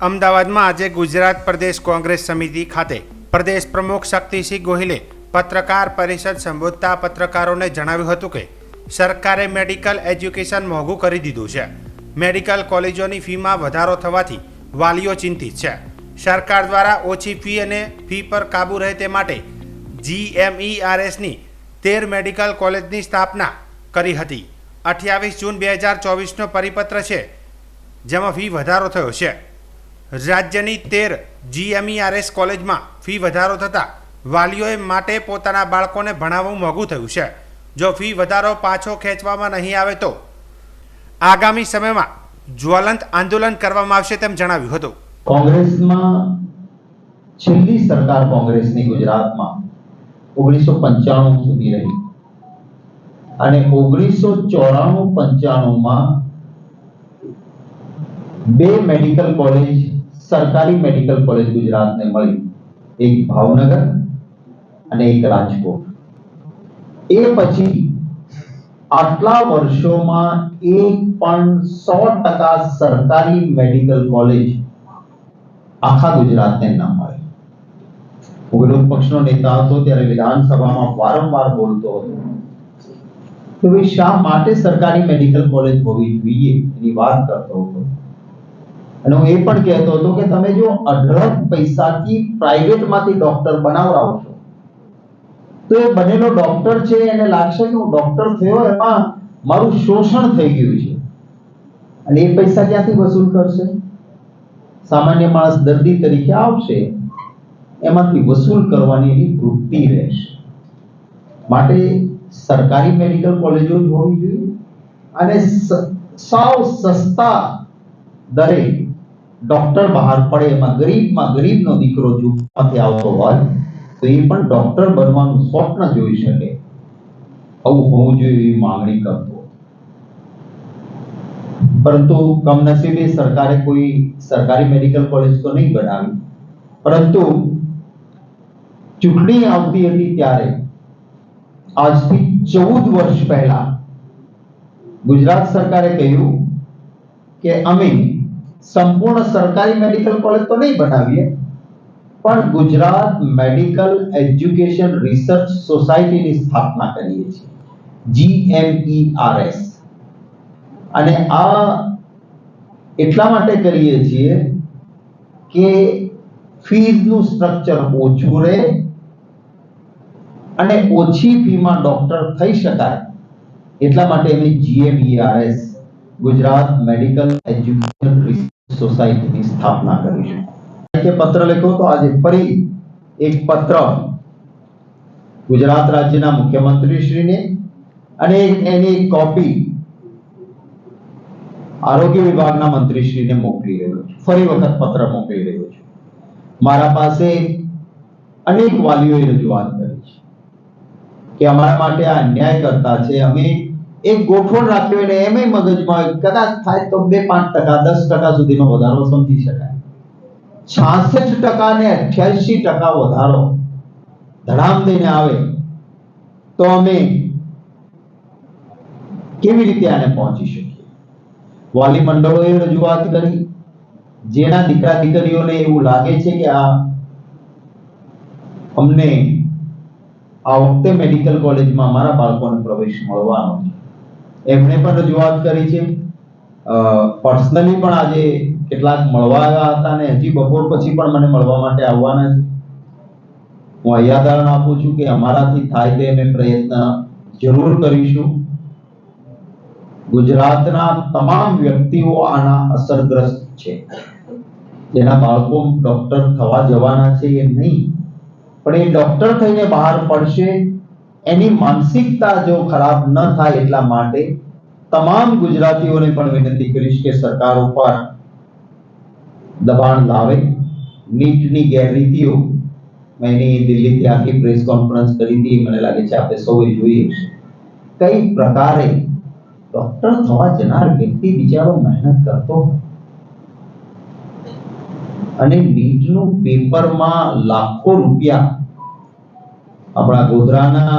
અમદાવાદમાં આજે ગુજરાત પ્રદેશ કોંગ્રેસ સમિતિ ખાતે પ્રદેશ પ્રમુખ શક્તિસિંહ ગોહિલે પત્રકાર પરિષદ સંબોધતા પત્રકારોને જણાવ્યું હતું કે સરકારે મેડિકલ એજ્યુકેશન મોંઘું કરી દીધું છે. મેડિકલ કોલેજોની ફીમાં વધારો થવાથી વાલીઓ ચિંતિત છે. સરકાર દ્વારા ઓછી ફી અને ફી પર કાબૂ રહે તે માટે જીએમઈઆરએસની તેર મેડિકલ કોલેજની સ્થાપના કરી હતી. અઠ્યાવીસ જૂન બે હજાર ચોવીસનો પરિપત્ર છે, જેમાં ફી વધારો થયો છે. રાજ્યની તેર જીએમઈઆરએસ કોલેજમાં ફી વધારો થતાં વાલીઓએ માટે પોતાના બાળકોને ભણાવવું મોંઘું થયું છે. જો ફી વધારો પાછો ખેંચવામાં નહીં આવે તો આગામી સમયમાં જ્વલંત આંદોલન કરવામાં આવશે તેમ જણાવ્યું હતું. કોંગ્રેસમાં છેલ્લી સરકાર કોંગ્રેસની ગુજરાતમાં ઓગણીસો પંચાણું સુધી રહી. અને ઓગણીસો ચોરાણું પંચાણુંમાં બે મેડિકલ કોલેજ સરકારી મેડિકલ કોલેજ ગુજરાતને મળી. એક ભાવનગર અને એક રાજકોટ. એ પછી આટલા વર્ષોમાં એક પણ સો ટકા સરકારી મેડિકલ કોલેજ આખા ગુજરાતને ન મળે. હું વિરોધ પક્ષનો નેતા હતો ત્યારે વિધાનસભામાં વારંવાર બોલતો હતો કે ભાઈ શા માટે સરકારી મેડિકલ કોલેજ હોવી જોઈએ? એની વાત કરતો હતો. અને હું એ પણ કહેતો હતો કે તમે જો અઢળક પૈસાથી પ્રાઇવેટમાંથી ડોક્ટર બનાવરાવો છો, તો એ બનેલો ડોક્ટર છે, એને લાગશે કે હું ડોક્ટર થયો, એમાં મારું શોષણ થઈ ગયું છે. અને એ પૈસા ક્યાંથી વસૂલ કરશે? સામાન્ય માણસ દર્દી તરીકે આવશે, એમાંથી વસૂલ કરવાની એની વૃત્તિ રહેશે. માટે સરકારી મેડિકલ કોલેજો જ હોવી જોઈએ અને સાવ સસ્તા દરે ડોક્ટર બહાર પડે, એમાં ગરીબમાં ગરીબનો દીકરો જૂથમાંથી આવતો હોય, તો એ પણ ડોક્ટર બનવાનું સ્વપ્ન જોઈ શકે. આવું હોવું જોઈએ એવી માંગણી કરતો પરંતુ કમનસીબે સરકારે કોઈ સરકારી મેડિકલ કોલેજ તો નહીં બનાવી. પરંતુ ચૂંટણી આવતી હતી ત્યારે, આજથી ચૌદ વર્ષ પહેલા ગુજરાત સરકારે કહ્યું કે અમે સંપૂર્ણ સરકારી મેડિકલ કોલેજ તો નહીં બનાવીએ, પણ ગુજરાત મેડિકલ એજ્યુકેશન રિસર્ચ સોસાયટીની સ્થાપના કરીએ છીએ, જીએમઈઆરએસ. અને આ એટલા માટે કરીએ છીએ કે ફીઝનું સ્ટ્રક્ચર ઓછું રહે અને ઓછી ફીમાં ડોક્ટર થઈ શકાય, એટલા માટે એમની GMERS, Gujarat medical education research સોસાયટીની સ્થાપના કરીશું કે પત્ર લખ્યો તો આજે ફરી એક પત્ર ગુજરાત રાજ્યના મુખ્યમંત્રીશ્રીને અને એની કોપી આરોગ્ય વિભાગના મંત્રીશ્રીને મોકલી રહ્યો છું. ફરી વખત પત્ર મોકલી રહ્યો છું. મારા પાસે અનેક વાલીઓએ રજૂઆત કરી છે કે અમારા માટે આ અન્યાય કરતા છે. અમે એક ગોઠવણ રાખ્યો એટલે એમય મગજમાં કદાચ થાય તો બે પાંચ ટકા, દસ ટકા સુધીનો વધારો સમજી શકાય. છાસઠ ટકા ને અઠ્યાસી ટકા વધારો ધડામ દઈને આવે તો અમે કેવી રીતે આને પહોંચી શકીએ? વાલી મંડળોએ રજૂઆત કરી. જેના દીકરા દીકરીઓને એવું લાગે છે કે આ અમને આ વખતે મેડિકલ કોલેજમાં અમારા બાળકોને પ્રવેશ મળવાનો છે. એમણે પણ રજૂઆત કરી છે. પર્સનલી પણ આજે કેટલાક મળવા આવ્યા હતા અને હજી બપોર પછી પણ મને મળવા માટે આવવાના છે. હું હૈયાદારણ આપું છું કે અમારાથી થાય તે અમે પ્રયત્ન જરૂર કરીશું. ગુજરાતના તમામ વ્યક્તિઓ આના અસરગ્રસ્ત છે. જેના બાળકો ડોક્ટર થવા જવાના છે એ નહીં. પણ એ ડોક્ટર થઈને બહાર પડશે એની માનસિકતા જો ખરાબ ન થાય એટલા માટે તમામ ગુજરાતીઓને પણ વિનંતી કરીશ કે સરકાર ઉપર દબાણ લાવે. નીટની ગેરરીતિઓ, મેં એની દિલ્હીથી આખી પ્રેસ કોન્ફરન્સ કરી હતી મને લાગે છે આપણે સૌએ જોઈએ કઈ પ્રકારે ડોક્ટર થવા જનાર વ્યક્તિ બિચારો મહેનત કરતો અને નીટનું પેપરમાં લાખો રૂપિયા આપણા ગોધરાના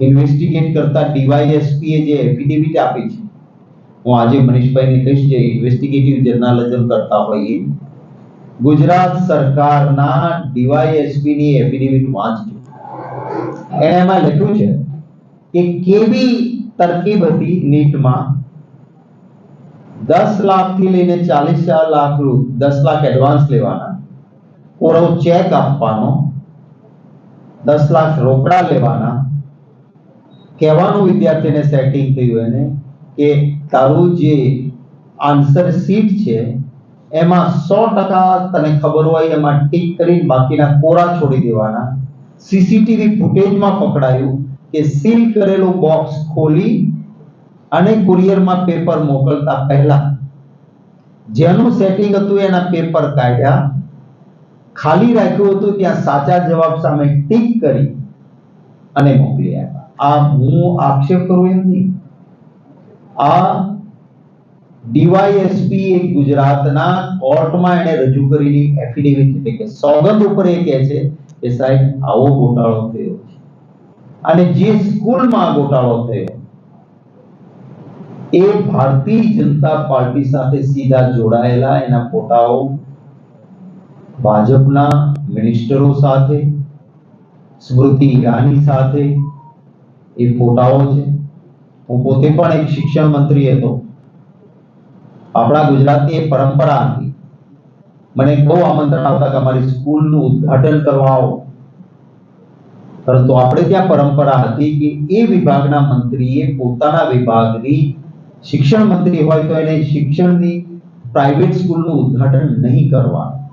ઇન્વેસ્ટિગેટ કરતા ડીવાયએસપી જે એફિડેવિટ આપી છે, હું આજે મનીષભાઈને કહીશ જે ઇન્વેસ્ટિગેટિવ જર્નાલિઝમ કરતા હોઈએ ગુજરાત સરકારના ડીવાયએસપી ની એફિડેવિટ વાંચજો. એમાં લખ્યું છે કે કેવી તરકીબ હતી નીટમાં? દસ લાખથી લઈને ચાલીસ લાખ દસ લાખ એડવાન્સ લેવાના. કોરો ચેક આપવાનો. દસ લાખ રોકડા લેવાના. કહેવાનું વિદ્યાર્થીને સેટિંગ થયું એને કે તારું જે આન્સર શીટ છે, એમાં સો ટકા તને ખબર હોય એમાં ટીક કરીને બાકીના કોરા છોડી દેવાના. સીસીટીવી ફૂટેજમાં પકડાયું કે સીલ કરેલું બોક્સ ખોલી અને કુરિયરમાં પેપર મોકલતા પહેલા. જેનું સેટિંગ હતું એના પેપર કાઢ્યા. ખાલી રાખ્યું હતું ત્યાં સાચા જવાબ સામે ટીક કરી અને મોકલી આપ્યા. આ હું આક્ષેપ કરું એમ નહીં. આ ડીવાયએસપી એ ગુજરાતના કોર્ટમાં એને રજૂ કરેલી એફિડેવિટ એટલે કે સોગંદ ઉપર એ કહે છે કે સાહેબ, આવો ગોટાળો થયો અને જે સ્કૂલમાં ગોટાળો થયો, એ ભારતીય જનતા પાર્ટી સાથે સીધા જોડાયેલા એના ફોટાઓ ભાજપના મિનિસ્ટરો સાથે, સ્મૃતિ ઈરાની સાથે એ ફોટાઓ છે. હું પોતે પણ એક શિક્ષણ મંત્રી હતો. આપણા ગુજરાતની એક પરંપરા હતી. મને બહુ આમંત્રણ આવતા કે અમારી સ્કૂલનું ઉદ્ઘાટન કરવા આવો. પરંતુ આપણે ત્યાં પરંપરા હતી કે એ વિભાગના મંત્રીએ પોતાના વિભાગની શિક્ષણ મંત્રી હોય તો એને શિક્ષણની પ્રાઇવેટ સ્કૂલનું ઉદ્ઘાટન નહીં કરવાનું.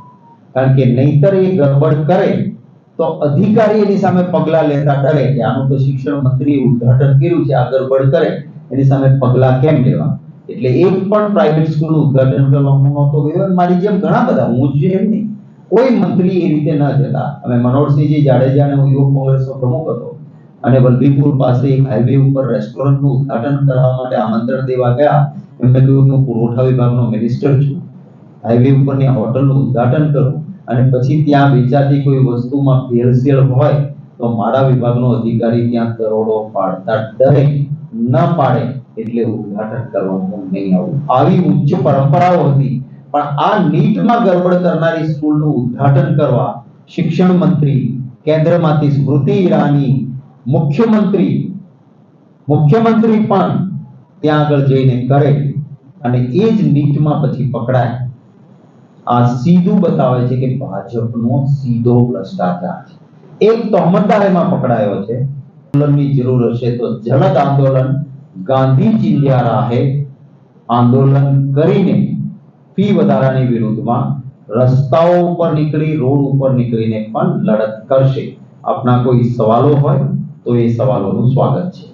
કારણ કે નહીતર એ ગડબડ કરે તો અધિકારી એની સામે પગલા લેતા ડરે કે આનું તો શિક્ષણ મંત્રીએ ઉદ્ઘાટન કર્યું છે, આ ગડબડ કરે, એની સામે પગલા કેમ લેવા? એટલે એક પણ પ્રાઇવેટ સ્કૂલનું ઉદ્ઘાટન કરવામાં નહોતો ગયો મારી જેમ ઘણા બધા, હું જ એમ નહીં. કોઈ મંત્રી એ રીતે ન જતા. અમે મનોહરસિંહજી જાડેજાને યુવક કોંગ્રેસનો પ્રમુખ હતો અને વલભીપુર પાસે એક હાઈવે ઉપર રેસ્ટોરન્ટનું ઉદ્ઘાટન કરવા માટે આમંત્રણ દેવા ગયા. એમને કહ્યું હું પુરવઠા વિભાગનો મિનિસ્ટર છું. હાઈવે ઉપરની હોટલનું ઉદ્ઘાટન કરું. અને પછી ત્યાં વેચાતી કોઈ વસ્તુમાં ભેળસેળ હોય, તો મારા વિભાગનો અધિકારી ત્યાં દરોડો પાડતા ડરે, ન પાડે એટલે ઉદ્ઘાટન કરવા હું નહીં આવું. આવી ઉચ્ચ પરંપરાઓ હતી, પણ આ નીટમાં ગરબડ કરનારી સ્કૂલનું ઉદ્ઘાટન કરવા શિક્ષણ મંત્રી, કેન્દ્રમાંથી સ્મૃતિ ઈરાની, મુખ્યમંત્રી મુખ્યમંત્રી પણ ત્યાં આગળ જઈને કરે, અને એ જ નીટમાં પછી પકડાય. આ સીધું બતાવે છે કે ભાજપનો સીધો ભ્રષ્ટાચાર છે. એક તોહમતદારીમાં પકડાયો છે. આંદોલનની જરૂર હશે તો જનત આંદોલન ગાંધી ચિંધ્યા રાહે આંદોલન કરીને ફી વધારાની વિરુદ્ધમાં રસ્તાઓ ઉપર નીકળી, રોડ ઉપર નીકળીને પણ લડત કરશે. આપના કોઈ સવાલો હોય તો એ સવાલોનું સ્વાગત છે.